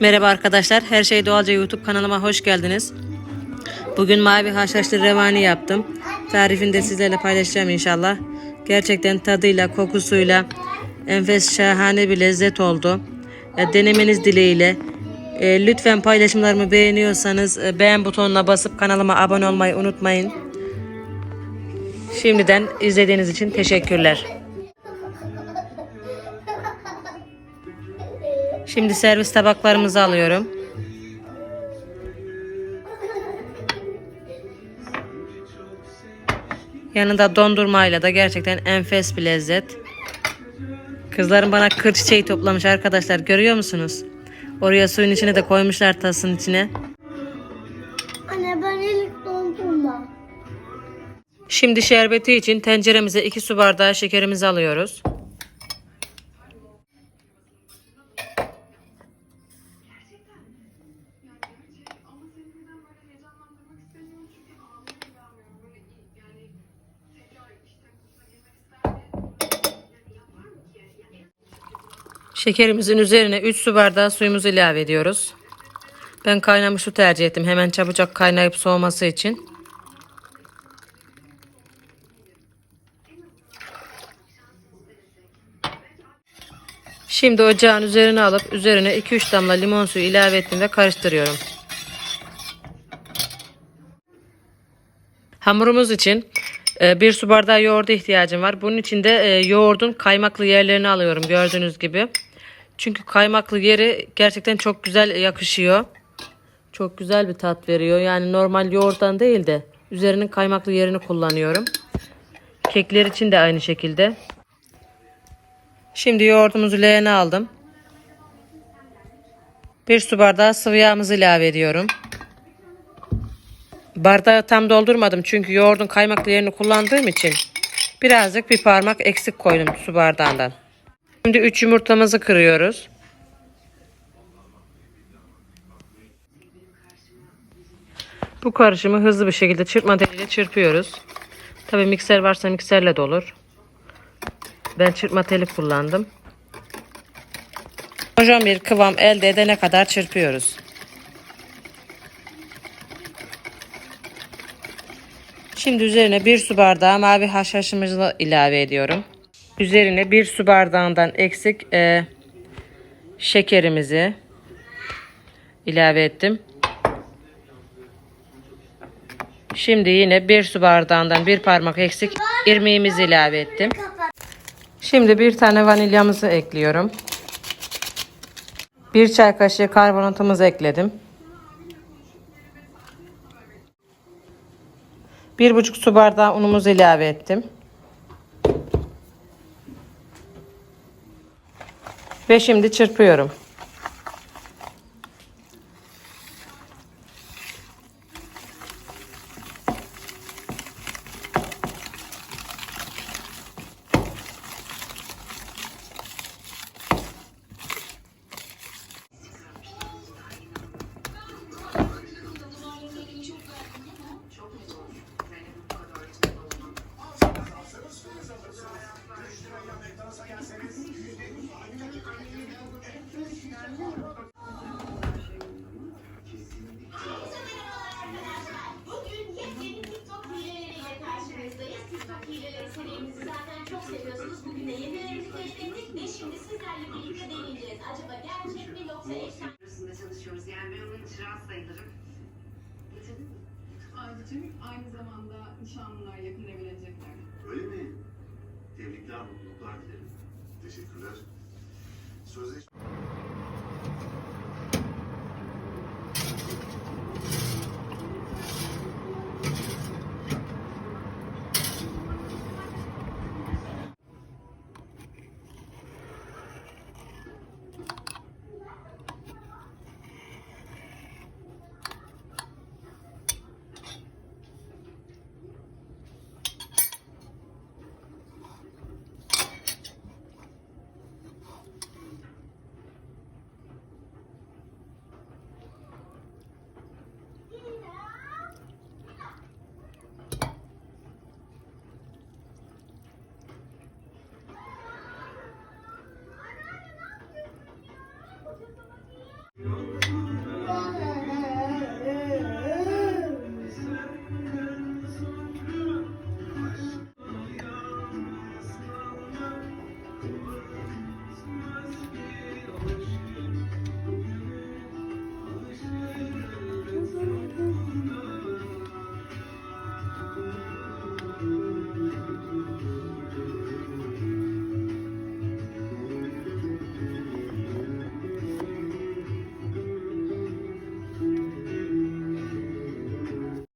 Merhaba arkadaşlar. Her şey doğalca YouTube kanalıma hoş geldiniz. Bugün mavi haşhaşlı revani yaptım. Tarifini de sizlerle paylaşacağım inşallah. Gerçekten tadıyla, kokusuyla enfes şahane bir lezzet oldu. E, Denemeniz dileğiyle. E, Lütfen paylaşımlarımı beğeniyorsanız e, beğen butonuna basıp kanalıma abone olmayı unutmayın. Şimdiden izlediğiniz için teşekkürler. Şimdi servis tabaklarımızı alıyorum. Yanında dondurmayla da gerçekten enfes bir lezzet. Kızlarım bana kır çiçeği toplamış arkadaşlar görüyor musunuz? Oraya suyun içine de koymuşlar tasın içine. Anne ben ilk dondurma. Şimdi şerbeti için tenceremize 2 su bardağı şekerimizi alıyoruz. Şekerimizin üzerine 3 su bardağı suyumuzu ilave ediyoruz. Ben kaynamış su tercih ettim. Hemen çabucak kaynayıp soğuması için. Şimdi ocağın üzerine alıp üzerine 2-3 damla limon suyu ilave ettim ve karıştırıyorum. Hamurumuz için e, bir su bardağı yoğurda ihtiyacım var. Bunun için de e, yoğurdun kaymaklı yerlerini alıyorum gördüğünüz gibi. Çünkü kaymaklı yeri gerçekten çok güzel yakışıyor. Çok güzel bir tat veriyor. Yani normal yoğurttan değil de üzerinin kaymaklı yerini kullanıyorum. Kekler için de aynı şekilde. Şimdi yoğurdumuzu leğene aldım. Bir su bardağı sıvı yağımızı ilave ediyorum. Bardağı tam doldurmadım çünkü yoğurdun kaymaklı yerini kullandığım için birazcık bir parmak eksik koydum su bardağından. Şimdi 3 yumurtamızı kırıyoruz. Bu karışımı hızlı bir şekilde çırpma teliyle çırpıyoruz. Tabii mikser varsa mikserle de olur. Ben çırpma teli kullandım. Homojen bir kıvam elde edene kadar çırpıyoruz. Şimdi üzerine bir su bardağı mavi haşhaşımızı ilave ediyorum. Üzerine bir su bardağından eksik e, şekerimizi ilave ettim. Şimdi yine bir su bardağından bir parmak eksik irmiğimizi ilave ettim. Şimdi bir tane vanilyamızı ekliyorum. Bir çay kaşığı karbonatımızı ekledim. Bir buçuk su bardağı unumuzu ilave ettim. Ve şimdi çırpıyorum. Bugün çok seviyorsunuz. Bugün de yenilerimizi keşfettik ve şimdi sizlerle birlikte deneyeceğiz. Acaba gerçek mi yoksa efsane arasında çalışıyoruz. Yani ben onun itiraz sayılırım. Ayrıca aynı zamanda nişanlılar yakın evlenecekler. Öyle mi? Tebrikler, mutluluklar dilerim. Teşekkürler. Sözleşme...